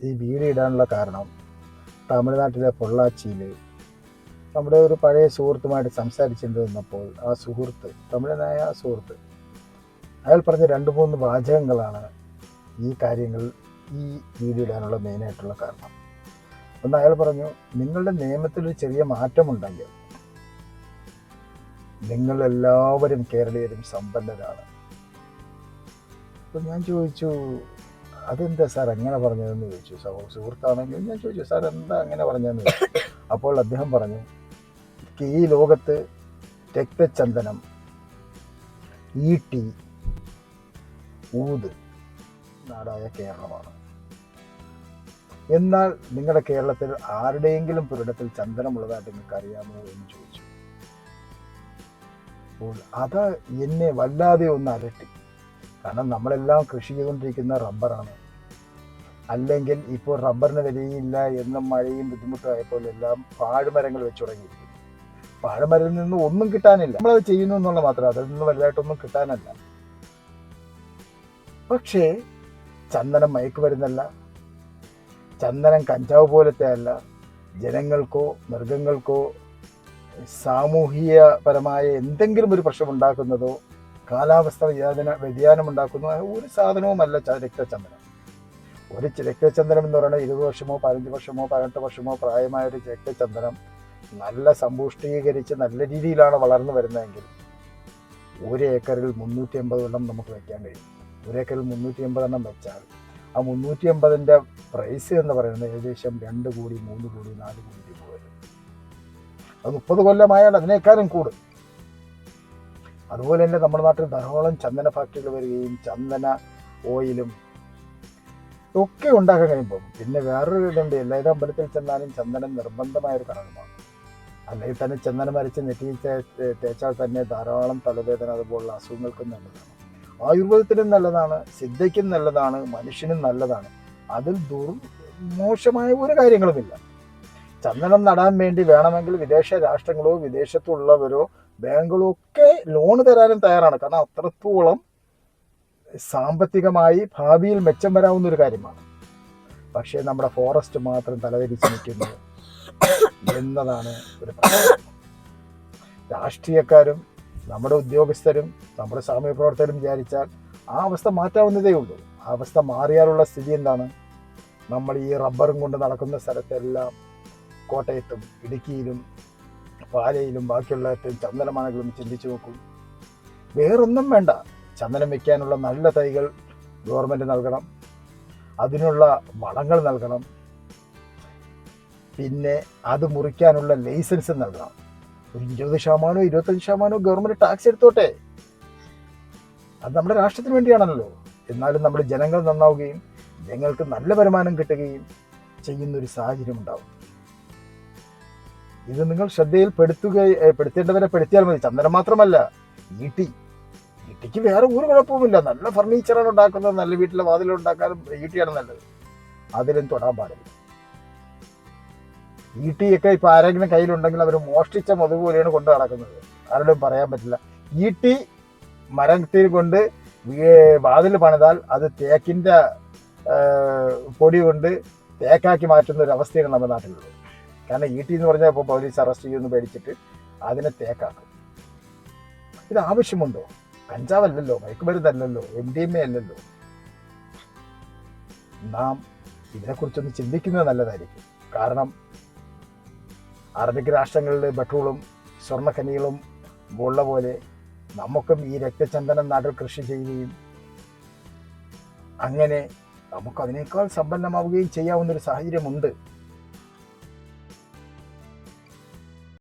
ഈ വീഡിയോ ഇടാനുള്ള കാരണം തമിഴ്നാട്ടിലെ പൊള്ളാച്ചിയിൽ നമ്മുടെ ഒരു പഴയ സുഹൃത്തുമായിട്ട് സംസാരിച്ചിരുന്നപ്പോൾ ആ സുഹൃത്ത് തമിഴനായ ആ സുഹൃത്ത് അയാൾ പറഞ്ഞ രണ്ട് മൂന്ന് വാചകങ്ങളാണ് ഈ കാര്യങ്ങൾ ഈ വീഡിയോ ഇടാനുള്ള മെയിനായിട്ടുള്ള കാരണം. ഒന്ന് അയാൾ പറഞ്ഞു നിങ്ങളുടെ നിയമത്തിലൊരു ചെറിയ മാറ്റമുണ്ടെങ്കിൽ നിങ്ങളെല്ലാവരും കേരളീയരും സമ്പന്നരാണ്. അപ്പം ഞാൻ ചോദിച്ചു അതെന്താ സാർ അങ്ങനെ പറഞ്ഞതെന്ന് ചോദിച്ചു. സഹോ- സുഹൃത്താണെങ്കിൽ ഞാൻ ചോദിച്ചു സാർ എന്താ അങ്ങനെ പറഞ്ഞതെന്ന് ചോദിച്ചു. അപ്പോൾ അദ്ദേഹം പറഞ്ഞു ഈ ലോകത്ത് രക്തചന്ദനം ഈട്ടി ഊത് നാടായ കേരളമാണ്. എന്നാൽ നിങ്ങളുടെ കേരളത്തിൽ ആരുടെയെങ്കിലും പുരടത്തിൽ ചന്ദനമുള്ളതായിട്ട് നിങ്ങൾക്ക് അറിയാമോ എന്ന് ചോദിച്ചു. അപ്പോൾ അത് എന്നെ വല്ലാതെ ഒന്ന് അലട്ടി. കാരണം നമ്മളെല്ലാം കൃഷി ചെയ്തുകൊണ്ടിരിക്കുന്ന റബ്ബറാണ്. അല്ലെങ്കിൽ ഇപ്പോൾ റബ്ബറിന് വിലയില്ല എന്ന മഴയും ബുദ്ധിമുട്ടായപ്പോൾ എല്ലാം പാഴ്മരങ്ങൾ വെച്ച് തുടങ്ങിയിരിക്കുന്നു. പാഴ്മരത്തിൽ നിന്ന് ഒന്നും കിട്ടാനില്ല. നമ്മളത് ചെയ്യുന്നു എന്നുള്ള മാത്രം അതിൽ നിന്ന് വലുതായിട്ടൊന്നും കിട്ടാനല്ല. പക്ഷേ ചന്ദനം മയക്കുമരുന്നല്ല ചന്ദനം കഞ്ചാവ് പോലത്തെ അല്ല. ജനങ്ങൾക്കോ മൃഗങ്ങൾക്കോ സാമൂഹികപരമായ എന്തെങ്കിലും ഒരു പ്രശ്നം ഉണ്ടാക്കുന്നതോ കാലാവസ്ഥ വ്യതിയാന വ്യതിയാനം ഉണ്ടാക്കുന്നതോ ഒരു സാധനവുമല്ല രക്തചന്ദനം. ഒരു രക്തചന്ദനം എന്ന് പറയുന്നത് ഇരുപത് വർഷമോ പതിനഞ്ച് വർഷമോ പതിനെട്ട് വർഷമോ പ്രായമായ ഒരു രക്തചന്ദനം നല്ല സമ്പുഷ്ടീകരിച്ച് നല്ല രീതിയിലാണ് വളർന്നു വരുന്നതെങ്കിൽ ഒരു ഏക്കറിൽ മുന്നൂറ്റി എൺപത് എണ്ണം നമുക്ക് വയ്ക്കാൻ കഴിയും. ഒരു ഏക്കറിൽ മുന്നൂറ്റി എൺപത് എണ്ണം വെച്ചാൽ ആ മുന്നൂറ്റി എൺപതിന്റെ പ്രൈസ് എന്ന് പറയുന്നത് ഏകദേശം രണ്ട് കോടി മൂന്ന് കോടി നാല് കോടി രൂപ വരും. അത് മുപ്പത് കൊല്ലമായാൽ അതിനേക്കാളും കൂടും. അതുപോലെ തന്നെ നമ്മുടെ നാട്ടിൽ ധാരാളം ചന്ദന ഫാക്ടറികൾ വരികയും ചന്ദന ഓയിലും ഒക്കെ ഉണ്ടാക്കാൻ കഴിയുമ്പോൾ പിന്നെ വേറൊരു ഇതുണ്ട്. എല്ലാവരും അമ്പലത്തിൽ ചെന്നാലും ചന്ദനം നിർബന്ധമായ ഒരു അല്ലെങ്കിൽ തന്നെ ചന്ദനം വരച്ച് നെറ്റിയിൽ തേച്ചാൽ തന്നെ ധാരാളം തലവേദന അതുപോലുള്ള അസുഖങ്ങൾക്കും നല്ലതാണ്. ആയുർവേദത്തിനും നല്ലതാണ് സിദ്ധയ്ക്കും നല്ലതാണ് മനുഷ്യനും നല്ലതാണ്. അതിൽ ദുർ മോശമായ ഒരു കാര്യങ്ങളുമില്ല. ചന്ദനം നടാൻ വേണ്ടി വേണമെങ്കിൽ വിദേശ രാഷ്ട്രങ്ങളോ വിദേശത്തുള്ളവരോ ബാങ്കുകളോ ഒക്കെ ലോൺ തരാനും തയ്യാറാണ്. കാരണം അത്രത്തോളം സാമ്പത്തികമായി ഭാവിയിൽ മെച്ചം വരാവുന്ന ഒരു കാര്യമാണ്. പക്ഷേ നമ്മുടെ ഫോറസ്റ്റ് മാത്രം തലതിരിച്ച് നിൽക്കുന്നു എന്നതാണ് ഒരു രാഷ്ട്രീയക്കാരും നമ്മുടെ ഉദ്യോഗസ്ഥരും നമ്മുടെ സാമൂഹ്യ പ്രവർത്തകരും വിചാരിച്ചാൽ ആ അവസ്ഥ മാറ്റാവുന്നതേ ഉള്ളൂ. ആ അവസ്ഥ മാറിയാലുള്ള സ്ഥിതി എന്താണ്? നമ്മൾ ഈ റബ്ബറും കൊണ്ട് നടക്കുന്ന സ്ഥലത്തെല്ലാം കോട്ടയത്തും ഇടുക്കിയിലും പാലയിലും ബാക്കിയുള്ള ചന്ദനമാണെങ്കിലും ചിന്തിച്ചു നോക്കും. വേറൊന്നും വേണ്ട. ചന്ദനം വെക്കാനുള്ള നല്ല തൈകൾ ഗവൺമെന്റ് നൽകണം. അതിനുള്ള വളങ്ങൾ നൽകണം. പിന്നെ അത് മുറിക്കാനുള്ള ലൈസൻസ് നൽകണം. ഒരു ഇരുപത് ശതമാനമോ ഇരുപത്തഞ്ച് ശതമാനമോ ഗവൺമെന്റ് ടാക്സ് എടുത്തോട്ടെ? അത് നമ്മുടെ രാഷ്ട്രത്തിന് വേണ്ടിയാണല്ലോ. എന്നാലും നമ്മുടെ ജനങ്ങൾ നന്നാവുകയും ജനങ്ങൾക്ക് നല്ല വരുമാനം കിട്ടുകയും ചെയ്യുന്നൊരു സാഹചര്യം ഉണ്ടാവും. ഇത് നിങ്ങൾ ശ്രദ്ധയിൽ പെടുത്തുക പെടുത്തേണ്ടവരെ പെടുത്തിയാൽ മതി. ചന്ദനം മാത്രമല്ല ഈട്ടി ഈട്ടിക്ക് വേറെ ഒരു കുഴപ്പവുമില്ല. നല്ല ഫർണിച്ചറാണ് ഉണ്ടാക്കുന്നത്. നല്ല വീട്ടിലെ വാതിൽ ഉണ്ടാക്കാനും ഈട്ടിയാണ് നല്ലത്. അതിലും തൊടാൻ പാടില്ല. ഈട്ടിയൊക്കെ ഇപ്പൊ ആരെങ്കിലും കയ്യിലുണ്ടെങ്കിൽ അവർ മോഷ്ടിച്ച പോലെയാണ് കൊണ്ട് നടക്കുന്നത്. ആരോടും പറയാൻ പറ്റില്ല. ഈട്ടി മരത്തിൽ കൊണ്ട് വാതിൽ പണിതാൽ അത് തേക്കിന്റെ പൊടി കൊണ്ട് തേക്കാക്കി മാറ്റുന്ന ഒരു അവസ്ഥയാണ് നമ്മുടെ നാട്ടിലുള്ളത്. കാരണം ഈട്ടി എന്ന് പറഞ്ഞാൽ ഇപ്പോൾ പോലീസ് അറസ്റ്റ് ചെയ്യുമെന്ന് പേടിച്ചിട്ട് അതിനെ തേക്കാക്കും. ഇത് ആവശ്യമുണ്ടോ? കഞ്ചാവല്ലല്ലോ മയക്കുമരുന്നല്ലല്ലോ എം ഡി എം എ അല്ലല്ലോ. നാം ഇതിനെക്കുറിച്ചൊന്ന് ചിന്തിക്കുന്നത് നല്ലതായിരിക്കും. കാരണം അറബിക് രാഷ്ട്രങ്ങളിൽ പെട്രോളും സ്വർണഖനികളും ഉള്ള പോലെ നമുക്കും ഈ രക്തചന്ദനം നാട്ടിൽ കൃഷി ചെയ്യുകയും അങ്ങനെ നമുക്ക് അതിനേക്കാൾ സമ്പന്നമാവുകയും ചെയ്യാവുന്നൊരു സാഹചര്യമുണ്ട്.